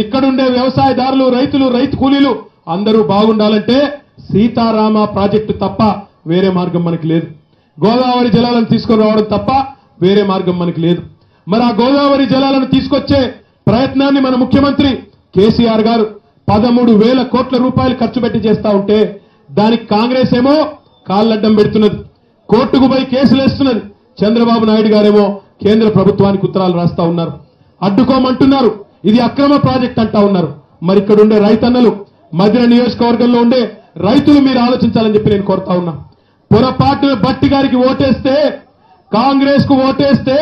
ఇక్కడుండే వ్యవసాయదారులు రైతులు రైతు కూలీలు అందరూ బాగుండాలంటే సీతారామ ప్రాజెక్టు తప్ప వేరే మార్గం మనకి లేదు. గోదావరి జలాలను తీసుకొని రావడం తప్ప వేరే మార్గం మనకి లేదు. మరి ఆ గోదావరి జలాలను తీసుకొచ్చే ప్రయత్నాన్ని మన ముఖ్యమంత్రి కేసీఆర్ గారు పదమూడు వేల కోట్ల రూపాయలు ఖర్చు పెట్టి చేస్తా ఉంటే దానికి కాంగ్రెస్ ఏమో కాళ్ళడ్డం పెడుతున్నది. కోర్టుకు పోయి కేసులు వేస్తున్నది. చంద్రబాబు నాయుడు గారేమో కేంద్ర ప్రభుత్వానికి ఉత్తరాలు రాస్తా ఉన్నారు. అడ్డుకోమంటున్నారు. ఇది అక్రమ ప్రాజెక్ట్ అంటా ఉన్నారు. మరి ఇక్కడ ఉండే రైతన్నలు మధిర నియోజకవర్గంలో ఉండే రైతులు మీరు ఆలోచించాలని చెప్పి నేను కోరుతా ఉన్నా. పొరపాటున బట్టి గారికి ఓటేస్తే కాంగ్రెస్కు ఓటేస్తే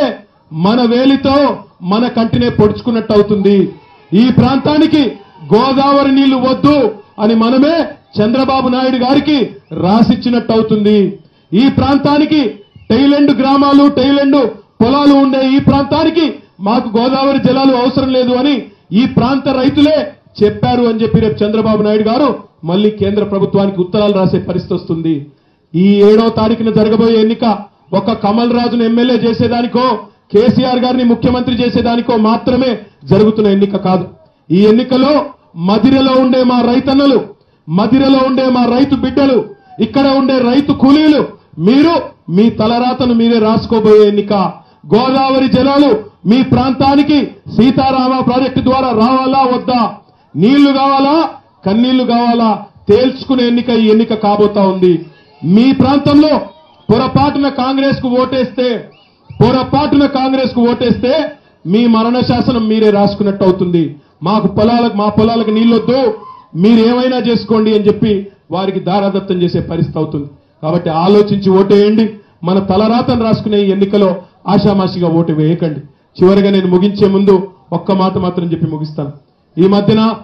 మన వేలితో మన కంటినే పొడుచుకున్నట్టు అవుతుంది. ఈ ప్రాంతానికి గోదావరి నీళ్ళు వద్దు అని మనమే చంద్రబాబు నాయుడు గారికి రాసిచ్చినట్టు అవుతుంది. ఈ ప్రాంతానికి టైలెండ్ గ్రామాలు టైలెండ్ పొలాలు ఉండే ఈ ప్రాంతానికి మాకు గోదావరి జలాలు అవసరం లేదు అని ఈ ప్రాంత రైతులే చెప్పారు అని చెప్పి రేపు చంద్రబాబు నాయుడు గారు మళ్ళీ కేంద్ర ప్రభుత్వానికి ఉత్తరాలు రాసే పరిస్థితి వస్తుంది. ఈ ఏడో తారీఖున జరగబోయే ఎన్నిక ఒక కమల్ రాజును ఎమ్మెల్యే చేసేదానికో కేసీఆర్ గారిని ముఖ్యమంత్రి చేసేదానికో మాత్రమే జరుగుతున్న ఎన్నిక కాదు. ఈ ఎన్నికలో మదిరలో ఉండే మా రైతన్నలు మదిరలో ఉండే మా రైతు బిడ్డలు ఇక్కడ ఉండే రైతు కూలీలు మీరు మీ తలరాతను మీరే రాసుకోబోయే ఎన్నిక. గోదావరి జలాలు మీ ప్రాంతానికి సీతారామ ప్రాజెక్టు ద్వారా రావాలా వద్దా? నీళ్ళు కావాలా? కన్నీళ్ళు కావాలా? తేల్చుకునే ఎన్నిక ఈ ఎన్నిక కాబోతా ఉంది. మీ ప్రాంతంలో పొరపాటున కాంగ్రెస్కు ఓటేస్తే పొరపాటున కాంగ్రెస్కు ఓటేస్తే మీ మరణ శాసనం మీరే రాసుకున్నట్టు అవుతుంది. మాకు పొలాలకు మా పొలాలకు నీళ్ళొద్దు మీరు ఏమైనా చేసుకోండి అని చెప్పి వారికి దారాదత్తం చేసే పరిస్థితి అవుతుంది. కాబట్టి ఆలోచించి ఓటేయండి. మన తలరాతను రాసుకునే ఎన్నికలో ఆషామాషిగా ఓటు వేయకండి. చివరిగా నేను ముగించే ముందు ఒక్క మాట మాత్రం చెప్పి ముగిస్తాను. ఈ మధ్యన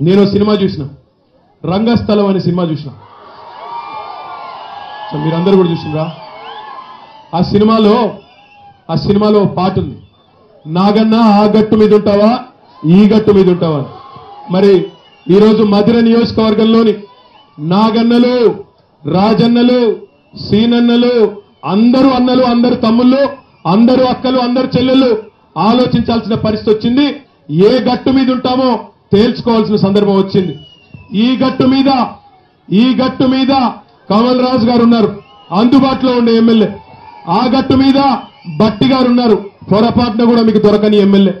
నేను సినిమా చూసిన. రంగస్థలం అనే సినిమా చూసిన. సో మీరందరూ కూడా చూసినరా ఆ సినిమాలో ఆ సినిమాలో పాట ఉంది. నాగన్నా ఆ గట్టు మీద ఉంటావా? ఈ గట్టు మీద ఉంటావా? మరి ఈరోజు మధుర నియోజకవర్గంలోని నాగన్నలు రాజన్నలు సీనన్నలు అందరూ అన్నలు అందరు తమ్ముళ్ళు అందరూ అక్కలు అందరు చెల్లెళ్ళు ఆలోచించాల్సిన పరిస్థితి వచ్చింది. ఏ గట్టు మీద ఉంటామో తేల్చుకోవాల్సిన సందర్భం వచ్చింది. ఈ గట్టు మీద ఈ గట్టు మీద కమల్ రాజు గారు ఉన్నారు. అందుబాటులో ఉండే ఎమ్మెల్యే. ఆ గట్టు మీద బట్టి గారు ఉన్నారు. పొరపాటున కూడా మీకు దొరకని ఎమ్మెల్యే.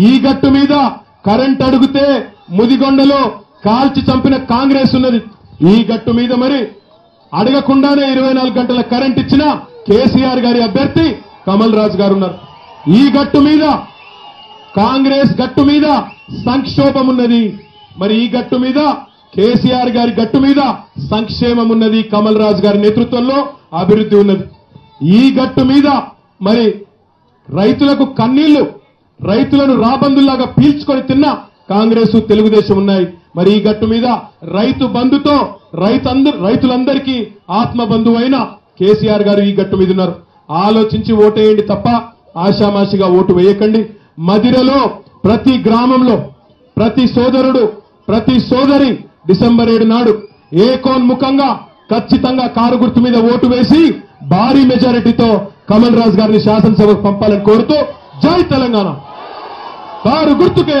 ఈ గట్టు మీద కరెంట్ అడిగితే ముదిగొండలో కాల్చి చంపిన కాంగ్రెస్ ఉన్నది. ఈ గట్టు మీద మరి అడగకుండానే ఇరవై నాలుగు గంటల కరెంట్ ఇచ్చిన కేసీఆర్ గారి అభ్యర్థి కమల్ రాజు గారు ఉన్నారు. ఈ గట్టు మీద కాంగ్రెస్ గట్టు మీద సంక్షోభం ఉన్నది. మరి ఈ గట్టు మీద కేసీఆర్ గారి గట్టు మీద సంక్షేమం ఉన్నది కమల్ రాజు గారి నేతృత్వంలో అభివృద్ధి ఉన్నది. ఈ గట్టు మీద మరి రైతులకు కన్నీళ్ళు రైతులను రాబందుల్లాగా పీల్చుకొని తిన్న కాంగ్రెస్ తెలుగుదేశం ఉన్నాయి. మరి ఈ గట్టు మీద రైతు బంధుతో రైతందరు రైతులందరికీ ఆత్మ బంధువు అయిన కేసీఆర్ గారు ఈ గట్టు మీద ఉన్నారు. ఆలోచించి ఓటేయండి తప్ప ఆషామాషిగా ఓటు వేయకండి. మదిరలో ప్రతి గ్రామంలో ప్రతి సోదరుడు ప్రతి సోదరి డిసెంబర్ ఏడు నాడు ఏకోన్ముఖంగా ఖచ్చితంగా కారు గుర్తు మీద ఓటు వేసి భారీ మెజారిటీతో కమల్ రాజ్ గారిని శాసనసభకు పంపాలని కోరుతూ జై తెలంగాణ. కారు గుర్తుకే